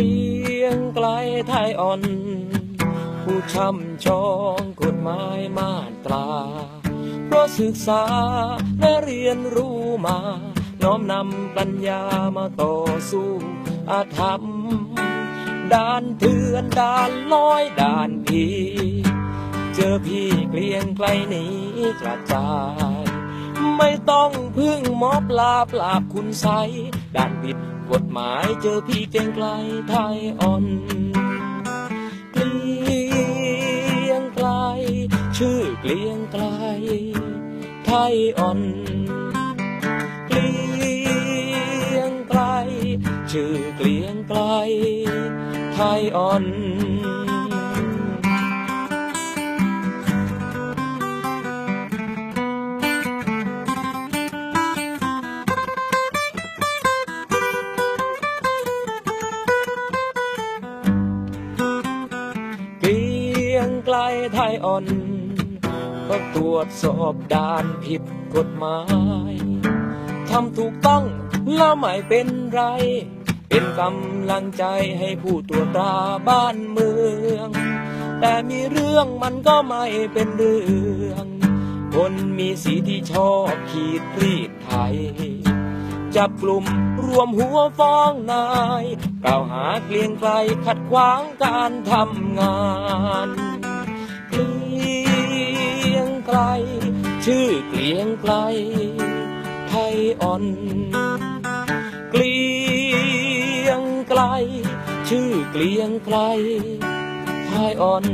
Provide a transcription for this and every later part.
ลียงไกลไทยอ่อน ผู้ช่ำชองกฎหมายมาตรา เพราะศึกษาและเรียนรู้มา น้อมนำปัญญามาต่อสู้อาธรรม ด่านเถือนด่านลอยด่านผีเจอพี่เกลียงไกลหนีกระจายไม่ต้องพึ่งหมอปลาปราบคุณไสด่านบิด กฎหมายเจอพี่เกลียงไกลไทยอ่อนเกลียงไกล ชื่อเกลียงไกล ไทยอ่อนเกลียงไกล ชื่อเกลียงไกล ไทยอ่อน ยงไกลไทยอ่อนก็ตรวจสอบด่านผิดกฎหมายทำถูกต้องแล้วไม่เป็นไร เป็นกำลังใจให้ผู้ตรวจตราบ้านเมือง แต่มีเรื่องมันก็ไม่เป็นเรื่อง คนมีสีที่ชอบขีดรีดไทยจับกลุ่มรวมหัวฟ้องนาย กล่าวหาเกลียงไกลขัด ขวางการทำงานเกลียงไกล ชื่อเกลียงไกล ไทยอ่อน เกลียงไกล ชื่อเกลียงไกล ไทยอ่อน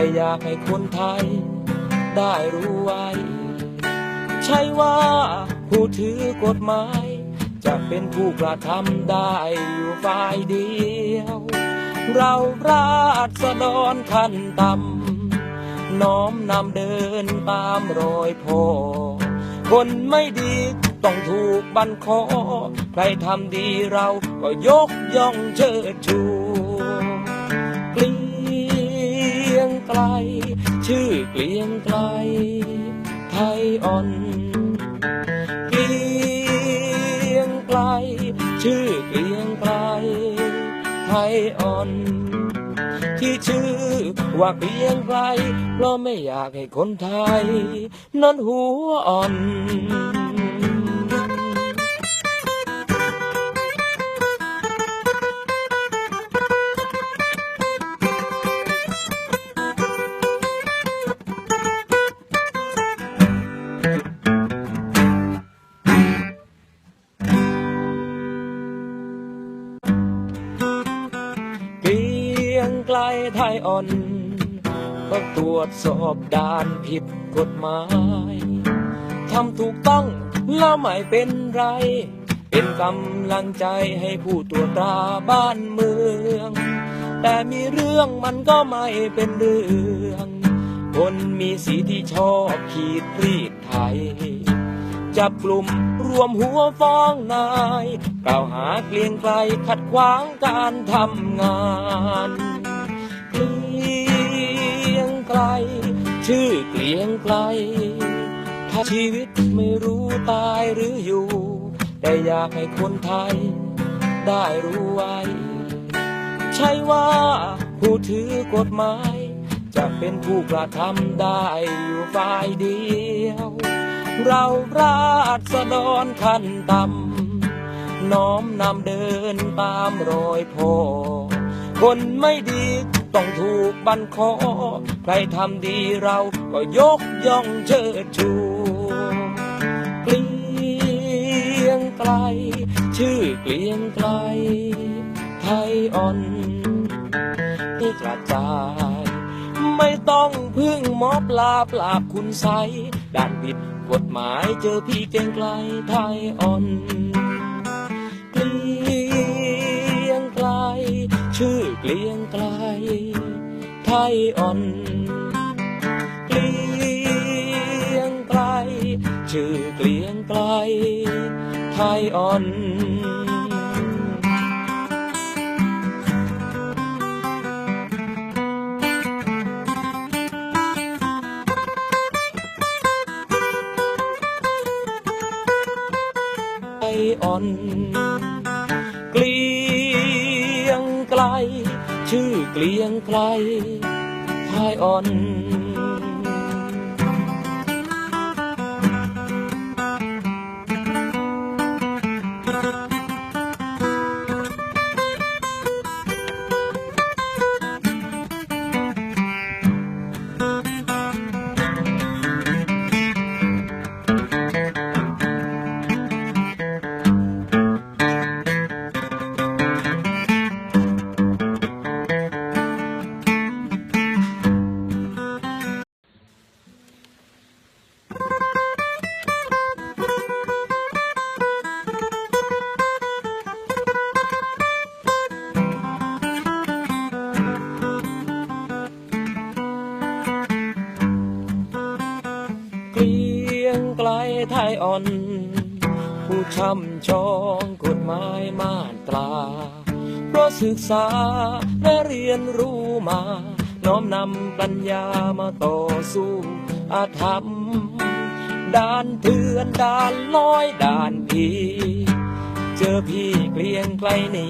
แต่อยากให้คนไทย ได้รู้ไว้ ใช่ว่าผู้ถือกฎหมาย จะเป็นผู้กระทำได้อยู่ฝ่ายเดียว เราราษฎรขั้นต่ำน้อมนำเดินตามรอยพ่อคนไม่ดีต้องถูกบันคอ ใครทำดีเราก็ยกย่องเชิดชู ไทยอ่อน ที่ชื่อว่าเพียงไกลเพราะไม่อยากให้คนไทย นั้นหัวอ่อน ไกลไทยอ่อนก็ตรวจสอบด่านผิดกฎหมายทำถูกต้องแล้วไม่เป็นไร เป็นกำลังใจให้ผู้ตรวจตราบ้านเมือง แต่มีเรื่องมันก็ไม่เป็นเรื่อง คนมีสีที่ชอบขีดรีดไทย จับกลุ่มรวมหัวฟ้องนาย กล่าวหาเกลียงไกลขัดขวางการทำงาน ชื่อเกลียงไกล ถ้าชีวิตไม่รู้ตายหรืออยู่ แต่อยากให้คนไทย ได้รู้ไว้ ใช่ว่าผู้ถือกฎหมาย จะเป็นผู้กระทำได้อยู่ฝ่ายเดียว เราราษฎรขั้นต่ำน้อมนำเดินตามรอยพ่อคนไม่ดี ต้องถูกบันคอ ใครทำดีเราก็ยกย่องเชิดชูเกลียงไกล ชื่อเกลียงไกล ไทยอ่อนที่กระจายไม่ต้องพึ่งหมอปลาปราบคุณไสด่านบิดกฎหมายเจอพี่เกรียงไกลไทยอ่อน อ่อนเกลียงไกล ชื่อเกลียงไกล ไทยอ่อนไทยอ่อนเกลียงไกล ชื่อเกลียงไกล ហើយអូន ไทยอ่อน ผู้ช่ำชองกฎหมายมาตรา เพราะศึกษาและเรียนรู้มา น้อมนำปัญญามาต่อสู้อาธรรม ด่านเถือนด่านลอยด่านผี เจอพี่เกลียงไกลหนี